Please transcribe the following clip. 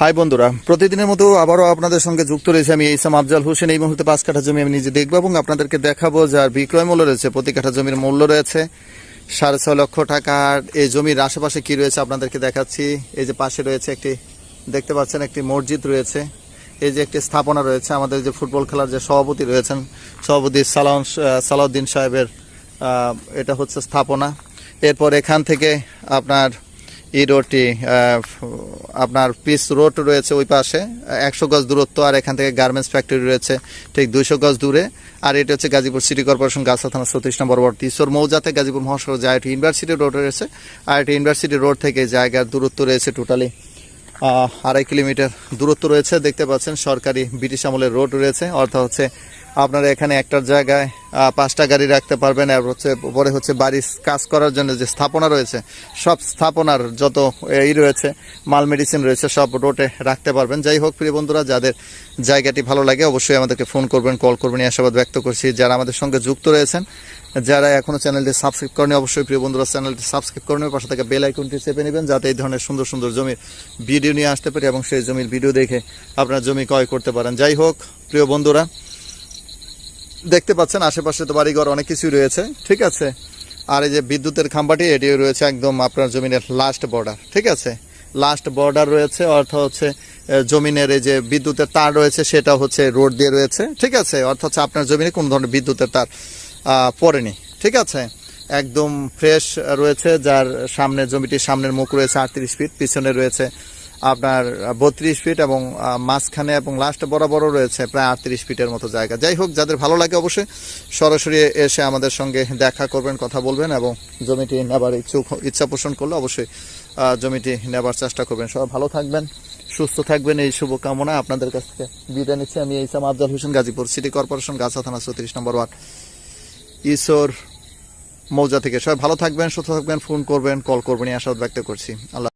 High বন্ধুরা, প্রতিদিনের মতো আবারও আপনাদের সঙ্গে যুক্ত রয়েছে আমি ইসাম আফজাল হোসেন। এই মুহূর্তে পাঁচ কাঠা জমি আমি নিজে দেখব এবং আপনাদেরকে দেখাবো যার বিক্রয় মূল্য রয়েছে, প্রতি কাঠা জমির মূল্য রয়েছে সাড়ে ছয় লক্ষ টাকার এই জমির আশেপাশে কি রয়েছে আপনাদেরকে দেখাচ্ছি। এই যে পাশে রয়েছে একটি, দেখতে পাচ্ছেন একটি মসজিদ রয়েছে। এই যে একটি স্থাপনা রয়েছে, আমাদের যে ফুটবল খেলার যে সভাপতি রয়েছেন, সভাপতি সালাম, সালাউদ্দিন সাহেবের এটা হচ্ছে স্থাপনা। এরপর এখান থেকে আপনার এই রোডটি আপনার পিস রোড রয়েছে ওই পাশে, একশো গজ দূরত্ব আর এখান থেকে গার্মেন্টস ফ্যাক্টরি রয়েছে ঠিক দুইশো গজ দূরে। আর এটা হচ্ছে গাজীপুর সিটি কর্পোরেশন গাছা থানা সতীশ নম্বর ওয়ার্ড, ঈশ্বর মৌজাতে গাজীপুর মহাসড়ক যায় একটি ইউনিভার্সিটি রোড রয়েছে আর একটি ইউনিভার্সিটি রোড থেকে জায়গার দূরত্ব রয়েছে টোটালি আড়াই কিলোমিটার দূরত্ব রয়েছে। দেখতে পাচ্ছেন সরকারি ব্রিটিশ আমলের রোড রয়েছে, অর্থাৎ হচ্ছে আপনারা এখানে একটার জায়গায় পাঁচটা গাড়ি রাখতে পারবেন, আর হচ্ছে, পরে হচ্ছে বাড়ির কাজ করার জন্য যে স্থাপনা রয়েছে, সব স্থাপনার যত এই রয়েছে, মাল মেডিসিন রয়েছে, সব রোডে রাখতে পারবেন। যাই হোক, প্রিয় বন্ধুরা, যাদের জায়গাটি ভালো লাগে, অবশ্যই আমাদেরকে ফোন করবেন, কল করবেন। এই আশাবাদ ব্যক্ত করছি, যারা আমাদের সঙ্গে যুক্ত রয়েছেন, যারা এখনও চ্যানেলটি সাবস্ক্রাইব করেনি অবশ্যই প্রিয় বন্ধুরা, চ্যানেলটি সাবস্ক্রাইব করে নেবেন, পাশে থেকে বেল আইকনটি চেপে নেবেন, যাতে এই ধরনের সুন্দর সুন্দর জমির ভিডিও নিয়ে আসতে পারি, এবং সেই জমির ভিডিও দেখে আপনার জমি ক্রয় করতে পারেন। যাই হোক, প্রিয় বন্ধুরা দেখতে পাচ্ছেন, আশেপাশে তো বাড়িঘর অনেক কিছুই রয়েছে। ঠিক আছে? আর এই যে বিদ্যুতের খাম্বাটি, এটিও রয়েছে একদম আপনার জমিনের লাস্ট বর্ডার ঠিক আছে? লাস্ট বর্ডার রয়েছে অর্থাৎ হচ্ছে জমিনের এই যে বিদ্যুতের তার রয়েছে, সেটা হচ্ছে রোড দিয়ে রয়েছে। ঠিক আছে? অর্থাৎ হচ্ছে আপনার জমিনে কোনো ধরনের বিদ্যুতের তার পড়েনি। ঠিক আছে? একদম ফ্রেশ রয়েছে, যার সামনে, জমিটির সামনের মুখ রয়েছে আটত্রিশ ফিট পিছনে রয়েছে আপনার বত্রিশ ফিট এবং মাঝখানে এবং লাস্ট বরাবরও রয়েছে প্রায় আটত্রিশ ফিটের মতো জায়গা। যাই হোক, যাদের ভালো লাগে অবশ্যই সরাসরি এসে আমাদের সঙ্গে দেখা করবেন, কথা বলবেন এবং জমিটি নেবার ইচ্ছুক, ইচ্ছা পোষণ করলে অবশ্যই জমিটি নেবার চেষ্টা করবেন। সবাই ভালো থাকবেন, সুস্থ থাকবেন, এই শুভকামনা আপনাদের কাছ থেকে বিদায় নিচ্ছি। আমি ইসাম আফজাল হোসেন, গাজীপুর সিটি কর্পোরেশন, গাছা থানা চৌত্রিশ নম্বর ওয়ার্ড, ঈশ্বর মৌজা থেকে। সবাই ভালো থাকবেন, সুস্থ থাকবেন, ফোন করবেন, কল করবেন, এই আশাবাদ ব্যক্ত করছি। আল্লাহ